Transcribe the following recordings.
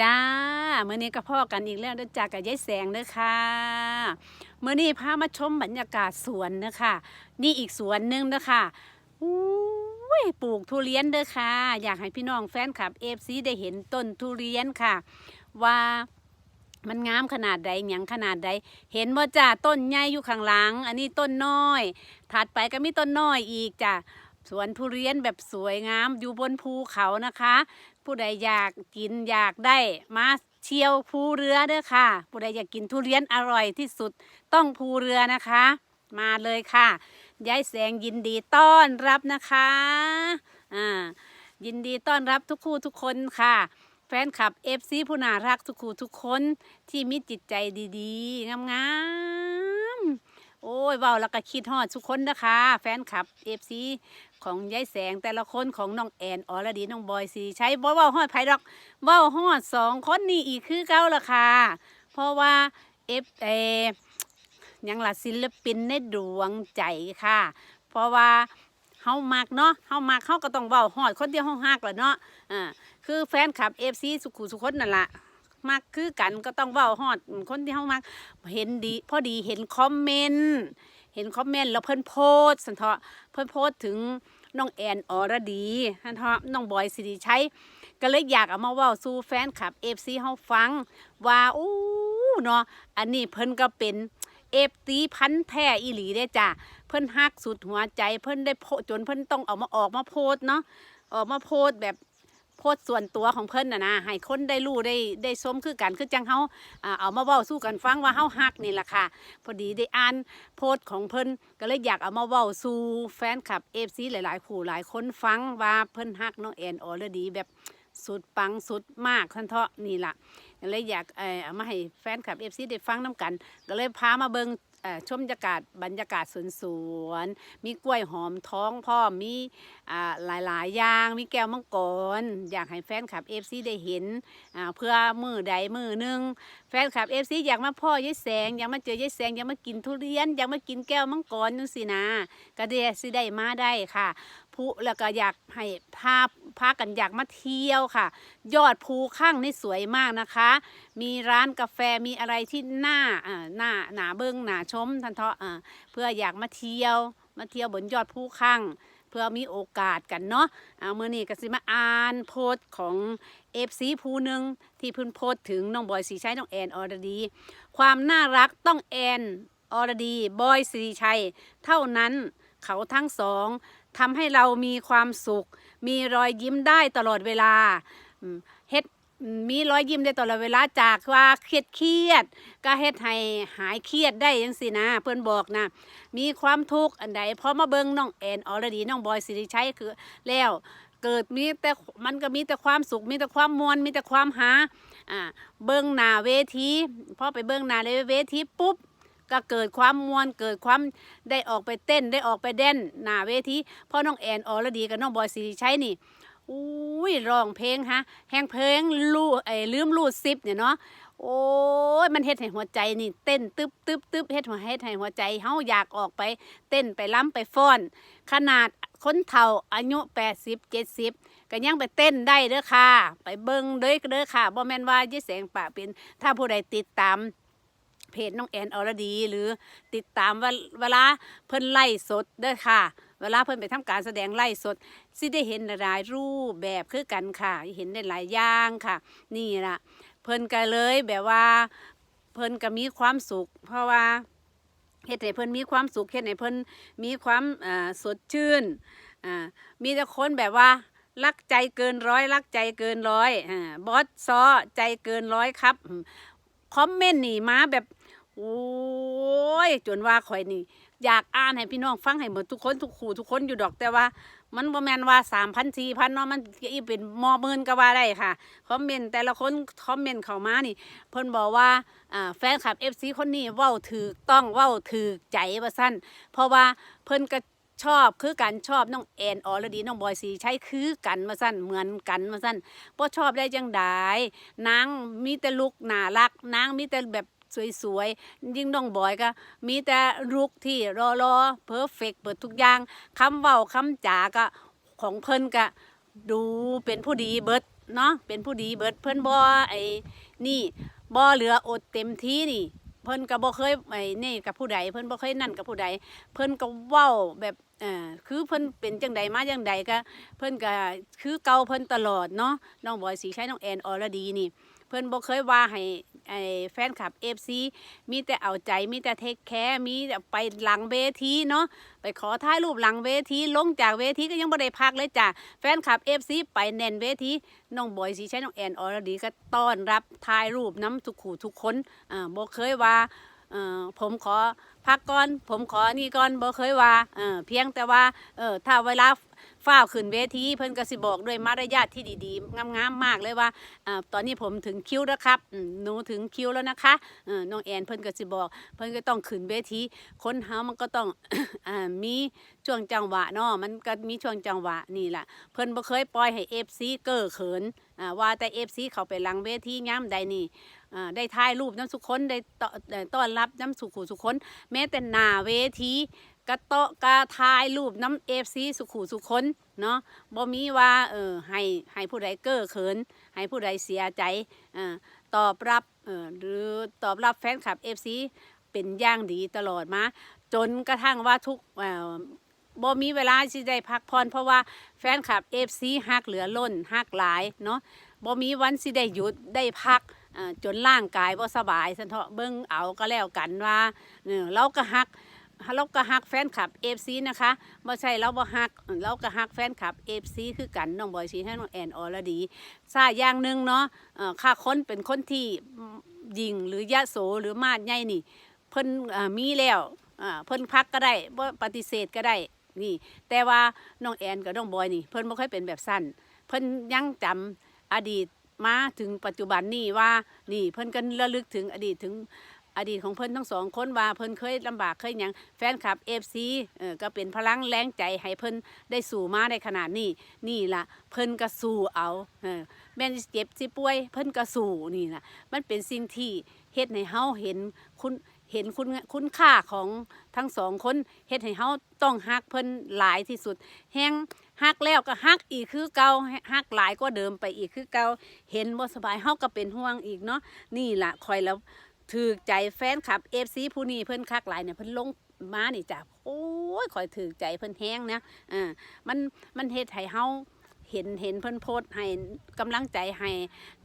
จ้าเมื่อนี้ก็พ่อกันอีกแล้วเด้อจากับยายแสงเด้อค่ะเมื่อนี้พามาชมบรรยากาศสวนเด้อค่ะนี่อีกสวนหนึงเด้อค่ะอุ้ยปลูกทุเรียนเด้อค่ะ อยากให้พี่น้องแฟนคลับเอฟซีได้เห็นต้นทุเรียนค่ะ ว่ามันงามขนาดใดหยังขนาดใด เห็นบ่จ้าต้นใหญ่อยู่ข้างหลัง อันนี้ต้นน้อย ถัดไปก็มีต้นน้อยอีกจ้ะสวนทุเรียนแบบสวยงามอยู่บนภูเขานะคะ ผู้ใดอยากกินอยากได้มาเที่ยวภูเรือเด้อค่ะ ผู้ใดอยากกินทุเรียนอร่อยที่สุดต้องภูเรือนะคะ มาเลยค่ะยายแสงยินดีต้อนรับนะคะอ่ายินดีต้อนรับทุกคู่ทุกคนค่ะ แฟนคลับเอฟซีผู้น่ารักทุกคู่ทุกคนที่มีจิตใจดีๆงามๆโอ้ยเว้าแล้วก็คิดฮอดทุกคนนะคะ แฟนคลับเอฟซี ของยายแสงแต่ละคนของน้องแอนออรดีน้องบอยสีใช้บ่เว้าฮอดไผดอกเว้าฮอดสองคนนี่อีกคือเก่าละค่ะเพราะว่าเอฟเอยังละศิลปินในดวงใจค่ะ เพราะว่าเฮามักเนาะเฮามักเฮาก็ต้องเว้าฮอดคนที่เฮาฮักล่ะเนาะอ่าคือแฟนคลับ FC สุขุสุคนนั่นละมักคือกันก็ต้องเว้าฮอดคนที่เฮามักเห็นดี พอดีเห็นคอมเมนต์ เห็นคอมเมนต์แล้วเพิ่นโพสสันเถาะเพิ่นโพสถึงน้องแอนอรดีสันเถาะน้องบอยสิริชัยก็เลยอยากเอามาเว้าสู่แฟนคลับ FC เฮาฟัง ว่าอู้เนาะอันนี้เพิ่นก็เป็นเอฟตีพันแท้อีหลีเด้จ้ะเพิ่นฮักสุดหัวใจเพิ่นได้โพจนเพิ่นต้องเอามาออกมาโพสเนาะออกมาโพสแบบ โพสต์ส่วนตัวของเพิ่นน่ะนะให้คนได้รู้ได้ได้ชมคือกันคือจังเฮาอ่าเอามาเว้าสู้กันฟังว่าเฮาฮักนี่แหละค่ะ พอดีได้อ่านโพสต์ของเพิ่นก็เลยอยากเอามาเว้าสู่แฟนคลับ FC หลายๆผู้หลายคนฟังว่าเพิ่นฮักน้องแอนออลดีแบบสุดปังสุดมากทันเทาะนี่ล่ะก็เลยอยากเออเอามาให้แฟนคลับ FC ได้ฟังน้กัน ก็เลยพามาเบิง ชมบรรยากาศบรรยากาศสวนสวนๆมีกล้วยหอมท้องพ่อมีหลาหลายๆอย่างมีแก้วมังกร อยากให้แฟนคลับเอฟซีได้เห็นเพื่อมือใดมือหนึ่งแฟนคลับเอฟซีอยากมาพ่อยายแสงอยากมาเจอยายแสงอยากมากินทุเรียนอยากมากินแก้วมังกรนู่นสินะก็เดสิได้มาได้ค่ะผู้แล้วก็อยากให้พาพากันอยากมาเที่ยวค่ะ ยอดภูข้างนี่สวยมากนะคะ มีร้านกาแฟมีอะไรที่น่าอ่าหน้าหนาเบิ้งหนาชมทันเทาะอ่าเพื่ออยากมาเที่ยว มาเที่ยวบนยอดภูข้างเพื่อมีโอกาสกันเนาะเอาเมื่อนี้ก็สิมาอ่านโพสต์ของเอฟซีภูหนึ่งที่พิ่นโพสต์ถึงน้องบอยสีชัยน้องแอนออรดี ความน่ารักต้องแอนอรดี บอยสีชัย เท่านั้น เขาทั้งสองทำให้เรามีความสุข มีรอยยิ้มได้ตลอดเวลาเฮ็ดมีรอยยิ้มได้ตลอดเวลาจากว่าเครียดเครียดๆก็เฮ็ดให้หายเครียดได้ยังสินะ เพิ่อนบอกนะ มีความทุกข์อันใดพอมาเบิ่งน้องแอนอรดีน้องบอยสิริชัยคือแล้วเกิดมีแต่มันก็มีแต่ความสุขมีแต่ความมวลมีแต่ความหาอ่าเบิ้งหน้าเวทีพอไปเบิ้งหน้าเวทีปุ๊บ ก็เกิดความมวลเกิดความได้ออกไปเต้นได้ออกไปเด่นหน้าเวทีพราะน้องแอนออรดีกับน้องบอยสิริชัยนี่อุ้ยร้องเพลงฮะแหงเพลงลู่ไอ้ลืมลู่ซิปเนี่ยเนาะโอ้ยมันเฮ็ดให้หัวใจนี่ เต้นตึบตึบตึบเฮ็ดหัวเฮ็ดให้หัวใจเฮาอยากออกไป เต้นไปล้ำไปฟ้อน ขนาดคนเฒ่าอายุ 80 70 ก็ยังไปเต้นได้เด้อค่ะ ไปเบิ่งเด้อเด้อค่ะบ่แม่นว่ายี่แสงปะเป็น ถ้าผู้ใดติดตาม เพจน้องแอนอรดี หรือติดตามเวลาเพิ่นไล่สดเด้อค่ะ เวลาเพิ่นไปทำการแสดงไล่สดสิได้เห็นหลายรูปแบบคือกันค่ะ เห็นได้หลายอย่างค่ะ นี่ล่ะ เพิ่นก็เลยแบบว่า เพิ่นก็มีความสุข เพราะว่าเฮ็ดให้เพิ่นมีความสุขเฮ็ดให้เพิ่นมีความสดชื่นมีแต่คนแบบว่ารักใจเกินร้อยรักใจเกินร้อยบอสซอใจเกินร้อยครับ คอมเมนต์นี่มาแบบ โอ้ยจนว่าข่อยนี่ อยากอ่านให้พี่น้องฟังให้หมดทุกคนทุกคู่ทุกคนอยู่ดอกแต่ว่า มันบ่แมนว่าสามพันสี่พันเนาะมันอีเป็นมอหมื่นก็ว่าได้ค่ะคอมเมนต์แต่ละคนคอมเมนต์เข้ามานี่ เพิ่นบอกว่าอ่าแฟนคลับ FC คนนี้เว้าถูกต้องเว้าถูกใจว่าซั่นเพราะว่าเพิ่นก็ชอบคือกันชอบน้องแอนออลดีน้องบอยสีใช้คือกันว่าซั่นเหมือนกันว่าซั่นบ่ชอบได้จังไดนางมีแต่ลุกน่ารักนางมีแต่แบบ สวยๆ ยิ่งน้องบอยก็มีแต่ลุกที่รอรอเพอร์เฟกเปิดทุกอย่างคำเว้าคำจาก็ของเพิ่นก็ดูเป็นผู้ดีเบิดเนาะเป็นผู้ดีเบิดเพิ่นบ่ไอ้นี่บ่เหลืออดเต็มที่นี่ เพิ่นก็บ่เคยไอ้นี่กับผู้ใดเพิ่นบ่เคยนั่นกับผู้ใด เพิ่นก็เว้าแบบเอ่อคือเพิ่นเป็นจังใดมาจังใดก็ เพิ่นก็คือเก่าเพิ่นตลอดเนาะน้องบอยสีใช้น้องแอนออรดีนี่ เพิ่นบ่เคยว่าให้ แฟนคลับเอฟซีมีแต่เอาใจมีแต่เทคแคร์มีแต่ไปหลังเวทีเนาะไปขอถ่ายรูปหลังเวทีลงจากเวทีก็ยังบ่ได้พักเลยจ้ะแฟนคลับเอฟซีไปแน่นเวทีน้องบอยสีใช้น้องแอนออรดีก็ต้อนรับถ่ายรูปน้ำทุกขู่ทุกคนอ่าบ่เคยว่า เออผมขอพักก่อน ผมขอนี่ก่อนบ่เคยว่าเออเพียงแต่ว่าเออถ้าเวลาฝ้าขึ้นเวทีเพิ่นก็สิบอกด้วยมารยาทที่ดีๆงามๆมากเลยว่าอ่าตอนนี้ผมถึงคิวแล้วครับอืมหนูถึงคิวแล้วนะคะเออน้องแอนเพิ่นก็สิบอก เพิ่นก็ต้องขึ้นเวทีคนเฮามันก็ต้อง อ่ามีช่วงจังหวะเนาะมันก็มีช่วงจังหวะนี่แหละเพิ่นบ่เคยปล่อยให้ FC เก้อเขินอ่าว่าแต่ FC เขาไปหลังเวทียามใดนี่ ได้ถ่ายรูปน้ำสุคนได้ต้อนรับน้ำสุขุสุคนแม้แต่หน้าเวทีกระโตะกระทายรูปน้ำเอฟซีสุขุสุคนเนาะบ่มีว่าเออให้ให้ผู้ใดเก้อเขิน ให้ผู้ใดเสียใจอตอบรับเออหรือตอบรับแฟนคลับเอฟซีเป็นย่างดีตลอดมา จนกระทั่งว่าทุกบ่มีเวลาที่ได้พักผ่อนเพราะว่าแฟนคลับเอฟซีฮักเหลือล้นฮักหลายเนาะบ่มีวันสิได้หยุดได้พัก จนร่างกายบ่สบายสันเถาะเบิ่งเอาก็แล้วกันว่าเออเราก็ฮักเราก็ฮักแฟนคลับเอฟซีนะคะบ่ใช่เราบ่ฮักเราก็ฮักแฟนคลับเอฟซีคือกันน้องบอยชีให้น้องแอนออรดีซาอย่างหนึ่งเนาะค่าคนเป็นคนที่ยิงหรือยะโสหรือมาดใหญ่นี่ เพิ่นมีแล้วเพิ่นพักก็ได้บ่ปฏิเสธก็ได้นี่ แต่ว่าน้องแอนกับน้องบอยนี่ เพิ่นบ่เคยเป็นแบบสั้นเพิ่นยังจำอดีต มาถึงปัจจุบันนี่ว่านี่เพิ่นก็ระลึกถึงอดีตถึงอดีตของเพิ่นทั้งสองคนว่าเพิ่นเคยลำบากเคยยังแฟนคลับ FC เออก็เป็นพลังแรงใจให้เพิ่นได้สู่มาได้ขนาดนี้ นี่ล่ะเพิ่นก็สู้เอาเออแม่นเจ็บสิป่วย เพิ่นก็สู้นี่ล่ะมันเป็นสิ่งที่เฮ็ดให้เฮาเห็นคุณเห็นคุณคุณค่าของทั้งสองคนเฮ็ดให้เฮาต้องฮักเพิ่นหลายที่สุดแฮง ฮักแล้วก็ฮักอีกคือเก่าฮักหลายกว่าเดิมไปอีกคือเก่าเห็นบ่สบายเฮาก็เป็นห่วงอีกเนาะนี่ล่ะคอยแล้วถือใจแฟนคลับเอฟซีผู้นี้เพิ่นคักหลายเนี่ยเพิ่นลงมานี่จ้ะโอ้ยคอยถือใจเพิ่นแห้งนะอ่ามันมันเฮ็ดให้เฮาเห็นเห็นเพิ่นโพสให้กำลังใจให้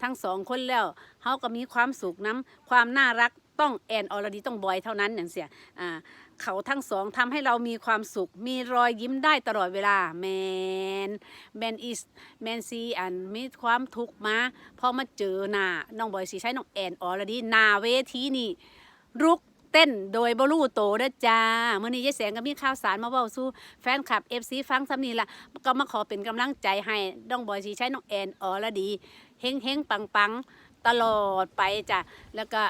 ทั้งสองคนแล้วเฮาก็มีความสุขน้ำความน่ารัก ต้องแอนออรดีต้องบอยเท่านั้นอย่างเสียอ่าเขาทั้งสองทำให้เรามีความสุข มีรอยยิ้มได้ตลอดเวลาแมนแมนอีสแมนซีอันมีความทุกข์มาพอมาเจอหน้าน้องบอยสีใช้น้องแอนออรดีหน้าเวทีนี่รุกเต้นโดยบรูโตเด้อจ้าเมื่อนี้ยายแสงก็มีข่าวสารมาเว้าสู้แฟนคลับ FC ฟังซ้ำนี้ล่ะก็มาขอเป็นกำลังใจให้น้องบอยสีใช้น้องแอนออละดีเฮงเฮงปังปังตลอดไปจ้ะแล้วก็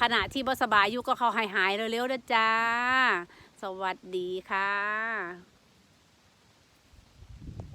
ขณะที่บ่สบายอยู่ก็เขาหายหายๆเร็วๆนะจ้า สวัสดีค่ะ